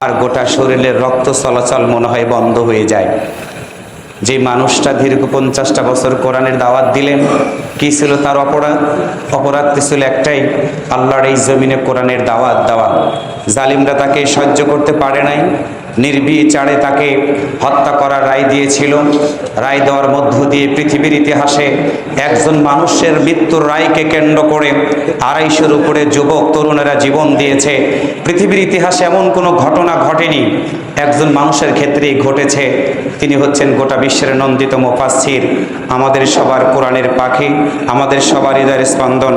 আর গোটা শরীরের রক্ত চলাচল মনে হয় বন্ধ হয়ে যায়। যে মানুষটা দীর্ঘ পঞ্চাশটা বছর কোরআনের দাওয়াত দিলেন কি ছিল তার অপরাধ? অপরাধ ছিল একটাই, আল্লাহর এই জমিনে কোরআনের দাওয়াত দেওয়া। জালিমরা তাকে সহ্য করতে পারে নাই, নির্বিচারে তাকে হত্যা করার রায় দিয়েছিল। রায় দেওয়ার মধ্য দিয়ে পৃথিবীর ইতিহাসে একজন মানুষের মৃত্যুর রায়কে কেন্দ্র করে আড়াইশোর উপরে যুবক, তরুণেরা জীবন দিয়েছে। পৃথিবীর ইতিহাসে এমন কোনো ঘটনা ঘটেনি। একজন মানুষের ক্ষেত্রেই ঘটেছে। তিনি হচ্ছেন গোটা বিশ্বের নন্দিত মোফাসির আমাদের সবার কোরআনের পাখি, আমাদের সবার হৃদয়ের স্পন্দন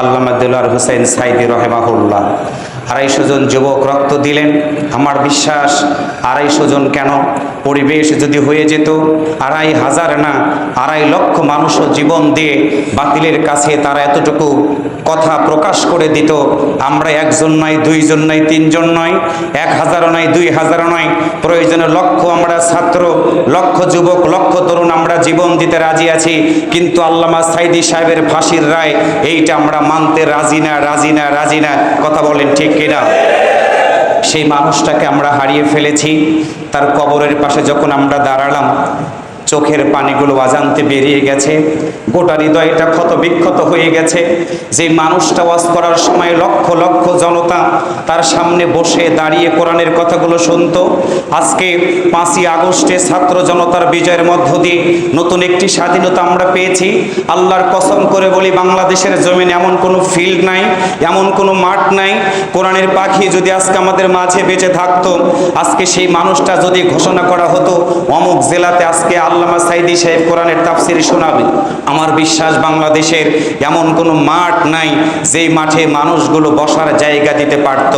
আল্লামাদুল্লাহ হুসাইন সাইদি রহেমাহুল্লাহ। আড়াইশো জন যুবক রক্ত দিলেন, আমার বিশ্বাস, আড়াইশো জন কেন? পরিবেশ যদি হয়ে যেত, আড়াই হাজার না, আড়াই লক্ষ মানুষও জীবন দিয়ে বাতিলের কাছে তারা এতটুকু কথা প্রকাশ করে দিত, আমরা একজন নয় দুইজন নয় তিনজন নয়, এক হাজার নয় দুই হাজার নয়, প্রয়োজনে লক্ষ আমরা ছাত্র, লক্ষ যুবক, লক্ষ তরুণ আমরা জীবন দিতে রাজি আছি, কিন্তু আল্লামা সাইদি সাহেবের ফাঁসির রায়, এইটা আমরা মানতে রাজি না রাজি না রাজি না, কথা বলেন ঠিক কিনা? সেই মানুষটাকে আমরা হারিয়ে ফেলেছি। তার কবরের পাশে যখন আমরা দাঁড়ালাম চোখের পানিগুলো অজান্তে বেরিয়ে গেছে। গোটা হৃদয়টা ক্ষত বিক্ষত হয়ে গেছে। যে মানুষটা ওয়াজ করার সময় লক্ষ লক্ষ জনতা তার সামনে বসে দাঁড়িয়ে কোরআনের কথাগুলো শুনত। আজকে পাঁচই আগস্টে ছাত্র জনতার বিজয়ের মধ্য দিয়ে নতুন একটি স্বাধীনতা আমরা পেয়েছি। আল্লাহর কসম করে বলি, বাংলাদেশের জমিন এমন কোনো ফিল্ড নাই, এমন কোনো মাঠ নাই। কোরআনের পাখি যদি আজকে আমাদের মাঝে বেঁচে থাকতো, আজকে সেই মানুষটা যদি ঘোষণা করা হতো, অমুক জেলাতে আজকে আল্লামা সাইদি সাহেব কোরআনের তাফসির শোনাবে। আমার বিশ্বাস বাংলাদেশের এমন কোনো মাঠ নাই যেই মাঠে মানুষগুলো বসার জায়গা দিতে পারত।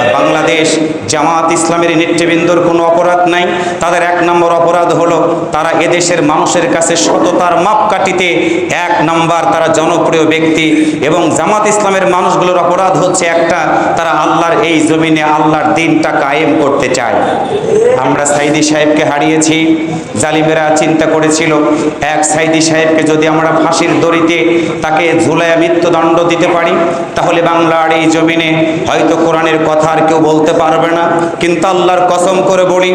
আর বাংলাদেশ জামাত ইসলামের নেতৃবৃন্দর কোনো অপরাধ নাই। তাদের এক নম্বর অপরাধ হলো তারা এদেশের মানুষের কাছে সততার মাপকাঠিতে এক নাম্বার তারা জনপ্রিয় ব্যক্তি এবং জামাত ইসলামের মানুষগুলোর অপরাধ হচ্ছে একটা, তারা আল্লাহর এই জমিনে আল্লাহর দিনটা কায়েম করতে চায়। আমরা সাইদি সাহেবকে হারিয়েছি, জালিমেরা চিন্তা করেছিল। এক সাইদি সাহেবকে যদি আমরা ফাঁসির দড়িতে তাকে ঝুলাইয়া মৃত্যুদণ্ড দিতে পারি, তাহলে বাংলার এই জমিনে হয়তো কোরআনের কথা আর কেউ বলতে পারবে না। কিন্তু আল্লাহর কসম করে বলি,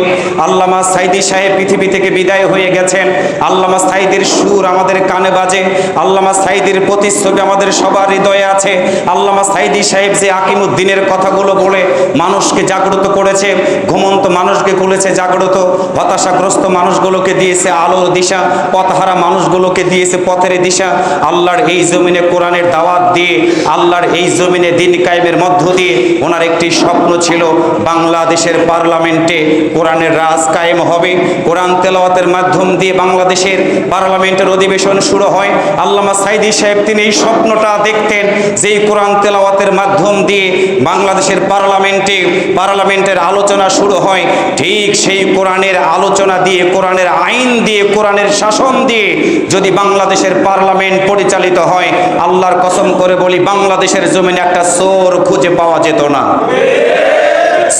আল্লামা সাইদি সাহেব পৃথিবী থেকে বিদায় হয়ে গেছেন। আল্লামা সাইদির সুর আমাদের কানে বাজে, আল্লামা সাইদির প্রতিচ্ছবি আমাদের সবার হৃদয়ে আছে। আল্লামা সাইদি সাহেব যে আকিমুদ্দিনের কথাগুলো বলে মানুষকে জাগ্রত করেছে, ঘুমন্ত মানুষকে খুলেছে জাগ্রত, হতাশাগ্রস্ত মানুষগুলোকে দিয়েছে। আলোর দিশা, পথহারা মানুষগুলোকে দিয়েছে পথের দিশা। আল্লাহর এই জমিনে কোরআনের দাওয়াত দিয়ে, আল্লাহর এই জমিনে দিন কায়েমের মধ্য দিয়ে ওনার একটি স্বপ্ন ছিল বাংলাদেশের পার্লামেন্টে কোরআনের রাজ কায়েম হবে। কোরআন তেলাওয়াতের মাধ্যম দিয়ে বাংলাদেশের পার্লামেন্টের অধিবেশন শুরু হয়। আল্লামা সাইদি সাহেব তিনি এই স্বপ্নটা দেখতেন যে এই কোরআন তেলাওয়াতের মাধ্যম দিয়ে বাংলাদেশের পার্লামেন্টে, পার্লামেন্টের আলোচনা শুরু হয়। ঠিক সেই কোরআনের আলোচনা দিয়ে, কোরআনের আইন দিয়ে, কোরআনের শাসন দিয়ে যদি বাংলাদেশের পার্লামেন্ট পরিচালিত হয়, আল্লাহর কসম করে বলি, বাংলাদেশের জমিনে একটা চোর খুঁজে পাওয়া যেত না।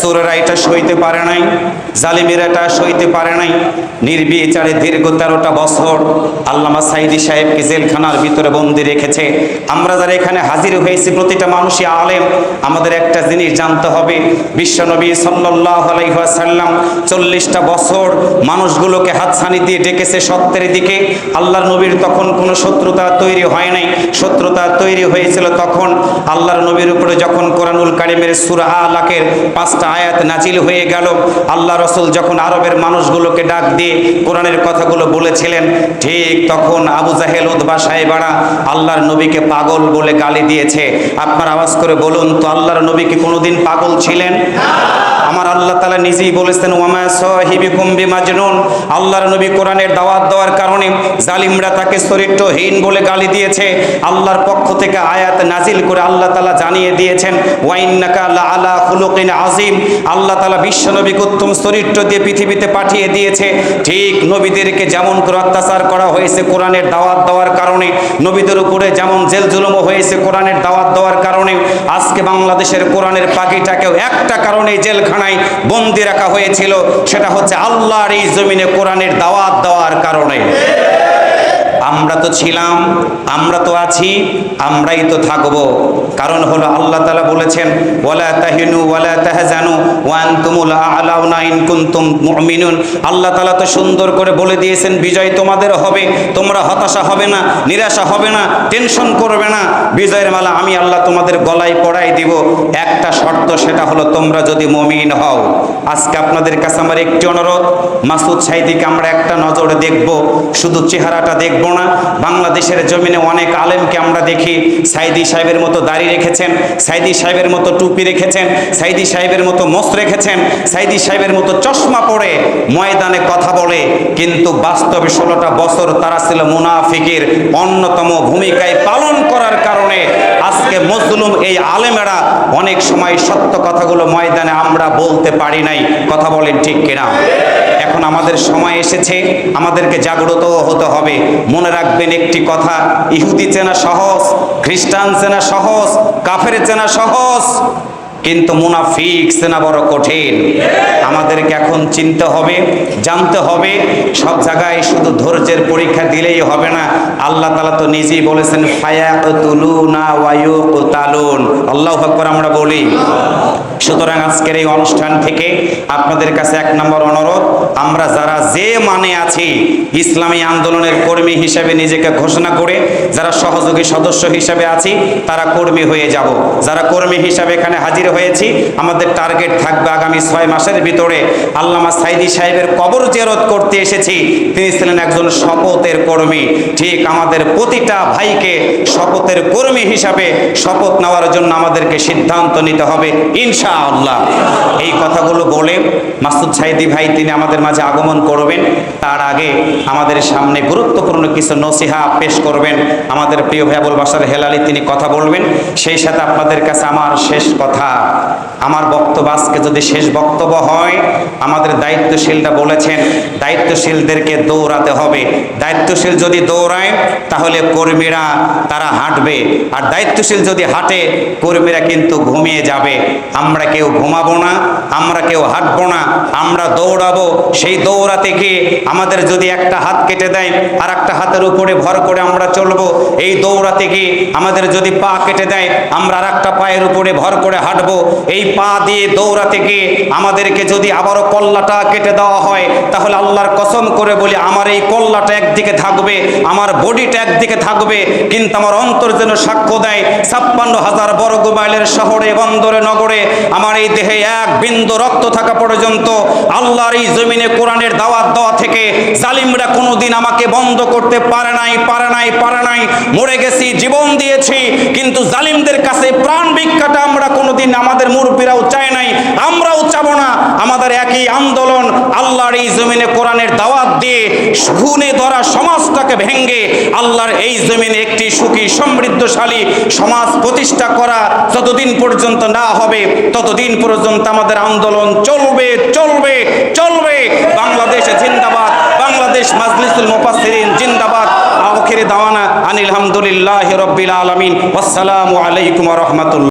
চোরেরা এটা সইতে পারে নাই, জালিমেরা এটা সইতে পারে নাই। নির্বিচারে দীর্ঘ তেরোটা বছর আল্লামা সাইদি সাহেবকে জেলখানার ভিতরে বন্দি রেখেছে। আমরা যারা এখানে হাজির হয়েছি, প্রতিটা মানুষই আলেম। আমাদের একটা জিনিস জানতে হবে, বিশ্বনবী সাল্লাহ চল্লিশটা বছর মানুষগুলোকে হাতছানি দিয়ে ডেকেছে সত্যের দিকে। আল্লাহর নবীর তখন কোনো শত্রুতা তৈরি হয় নাই। শত্রুতা তৈরি হয়েছিল তখন আল্লাহর নবীর উপরে যখন কোরআনুল কারিমের সুরা আলাকের পাঁচটা আয়াত নাজিল হয়ে গেল। আল্লাহ রসুল যখন আরবের মানুষগুলোকে ডাক দিয়ে কোরআনের কথাগুলো বলেছিলেন, ঠিক তখন আবু জাহেল উদ্বা সাহেবারা আল্লাহর নবীকে পাগল বলে গালি দিয়েছে। আপনার আওয়াজ করে বলুন তো, আল্লাহর নবী কি কোনোদিন পাগল ছিলেন? আমার আল্লাহ তালা নিজেই বলেছেন, ওয়ামা সাহিবিকুম বিমাজনুন। আল্লাহর নবী কোরআনের দাওয়াত দেওয়ার কারণে জালিমরা তাকে চরিত্রহীন বলে গালি দিয়েছে। আল্লাহর পক্ষ থেকে আয়াত নাজিল করে আল্লাহ তালা জানিয়ে দিয়েছেন ওয়াইন্নাকা আল্লাহ আলা খুলুকিন আজিম আল্লাহ তালা বিশ্ব নবীকে উত্তম চরিত্র দিয়ে পৃথিবীতে পাঠিয়ে দিয়েছে। ঠিক নবীদেরকে যেমন করে অত্যাচার করা হয়েছে কোরআনের দাওয়াত দেওয়ার কারণে, নবীদের উপরে যেমন জেল জুলুমও হয়েছে কোরআনের দাওয়াত দেওয়ার কারণে, আজকে বাংলাদেশের কোরআনের পাখিটাকেও একটা কারণে জেলখানায় বন্দি রাখা হয়েছিল। সেটা হচ্ছে আল্লাহর এই জমিনে কোরআনের দাওয়াত দেওয়ার কারণে। আমরা তো ছিলাম, আমরা তো আছি, আমরাই তো থাকব। কারণ হলো আল্লাহ তালা বলেছেন, ওয়ালা তাহিনু ওয়ালা তাহজানু ওয়ান তুমুল আ'লাউনা ইন কুনতুম মুমিনুন। আল্লাহ তালা তো সুন্দর করে বলে দিয়েছেন, বিজয় তোমাদের হবে, তোমরা হতাশা হবে না, নিরাশা হবে না, টেনশন করবে না। বিজয়ের মালা আমি আল্লাহ তোমাদের গলায় পড়াই দিব। একটা শর্ত সেটা হলো তোমরা যদি মমিন হও। আজকে আপনাদের কাছে আমার একটি অনুরোধ, মাসুদ সাইদিকে আমরা একটা নজরে দেখব, শুধু চেহারাটা দেখব না বাংলাদেশের জমিনে অনেক আলেমকে আমরা দেখি। সাইদি সাহেবের মতো দাড়ি রেখেছেন, সাইদি সাহেবের মতো টুপি রেখেছেন, সাইদি সাহেবের মতো মোস রেখেছেন, সাইদি সাহেবের মতো চশমা পরে ময়দানে কথা বলে। কিন্তু বাস্তবে ষোলোটা বছর তারা ছিল মুনাফিকের অন্যতম ভূমিকায় পালন করার কারণে আজকে মজলুম এই আলেমেরা অনেক সময় সত্য কথাগুলো ময়দানে আমরা বলতে পারি নাই। কথা বলেন ঠিক কিনা? এখন আমাদের সময় এসেছে, আমাদেরকে জাগ্রত হতে হবে। মনে রাখবেন একটি কথা, ইহুদি চেনা সহজ, খ্রিস্টান চেনা সহজ, কাফের চেনা সহজ, কিন্তু মুনাফিক সেনা বড় কঠিন। আমাদেরকে এখন চিনতে হবে, জানতে হবে, সব জায়গায় শুধু ধৈর্যের পরীক্ষা দিলেই হবে না। আল্লাহ তালা তো নিজেই বলেছেন ফায়াকুলুনা ওয়ায়ুকুতালুন আল্লাহু আকবার আমরা বলি। সুতরাং আজকের এই অনুষ্ঠান থেকে আপনাদের কাছে এক নম্বর অনুরোধ, আমরা যারা যে মানে আছি, ইসলামী আন্দোলনের কর্মী হিসেবে নিজেকে ঘোষণা করে, যারা সহযোগী সদস্য হিসেবে আছি, তারা কর্মী হয়ে যাব। যারা কর্মী হিসাবে এখানে হাজির হয়েছি, আমাদের টার্গেট থাকবে আগামী ছয় মাসের ভিতরে আল্লামা সাইদি সাহেবের কবর জেরত করতে এসেছি। তিনি ছিলেন একজন শপথের কর্মী। ঠিক আমাদের প্রতিটা ভাইকে শপথের কর্মী হিসাবে শপথ নেওয়ার জন্য আমাদেরকে সিদ্ধান্ত নিতে হবে ইনশাআল্লাহ। এই কথাগুলো বলে মাসুদ সাইদি ভাই তিনি আমাদের মাঝে আগমন করবেন। তার আগে আমাদের সামনে গুরুত্বপূর্ণ কিছু নসিহা পেশ করবেন। আমাদের প্রিয় ভাই আবুল বাসার হেলালি তিনি কথা বলবেন। সেই সাথে আপনাদের কাছে আমার শেষ কথা। আমার বক্তব্য আজকে যদি শেষ বক্তব্য হয়, আমাদের দায়িত্বশীলরা বলেছেন, দায়িত্বশীলদেরকে দৌড়াতে হবে। দায়িত্বশীল যদি দৌড়ায়, তাহলে কর্মীরা তারা হাঁটবে। আর দায়িত্বশীল যদি হাঁটে, কর্মীরা কিন্তু ঘুমিয়ে যাবে। আমরা কেউ ঘুমাবো না, আমরা কেউ হাঁটবো না, আমরা দৌড়াবো। সেই দৌড়াতে গিয়ে আমাদের যদি একটা হাত কেটে দেয়, আর একটা হাতের উপরে ভর করে আমরা চলবো, এই দৌড়াতে গিয়ে আমাদের যদি পা কেটে দেয়, আমরা আর একটা পায়ের উপরে ভর করে হাঁটবো। এই পা দিয়ে দৌড়াতে গিয়ে আমাদেরকে যদি আবারও কল্লাটা কেটে দেওয়া হয়, তাহলে আল্লাহর কসম করে বলি, আমার এই কল্লাটা একদিকে থাকবে, আমার বডিটা একদিকে থাকবে, কিন্তু আমার অন্তর যেন সাক্ষ্য দেয়, ছাপ্পান্ন হাজার বর্গ মাইলের শহরে, বন্দরে, নগরে, আমার এই দেহে এক বিন্দু রক্ত থাকা পর্যন্ত আল্লাহর এই জমিনে কোরআনের দাওয়াত দেওয়া থেকে জালিমরা কোনোদিন আমাকে বন্ধ করতে পারে নাই পারে নাই পারে নাই। মরে গেছি, জীবন দিয়েছি, কিন্তু জালিমদের কাছে প্রাণ ভিক্ষাটা কোনোদিন আমাদের মুরব্বীরাও চায় নাই, আমরাও চাবো না। আমাদের একই আন্দোলন আল্লাহর এই জমিনে কোরআনের দাওয়াত দিয়ে খুনে ধরা সমাজটাকে ভেঙ্গে আল্লাহর এই জমিনে একটি সুখী, সমৃদ্ধশালী সমাজ প্রতিষ্ঠা করা যতদিন পর্যন্ত না হবে, ততদিন পর্যন্ত আমাদের আন্দোলন চলবে চলবে চলবে। বাংলাদেশ জিন্দাবাদ, বাংলাদেশ মাজলিসুল মুফাসসিরিন জিন্দাবাদ। আখিরে দাওয়ানা আনিল হামদুলিল্লাহি রাব্বিল আলামিন। আসসালামু আলাইকুম ওয়া রাহমাতুল্লাহ।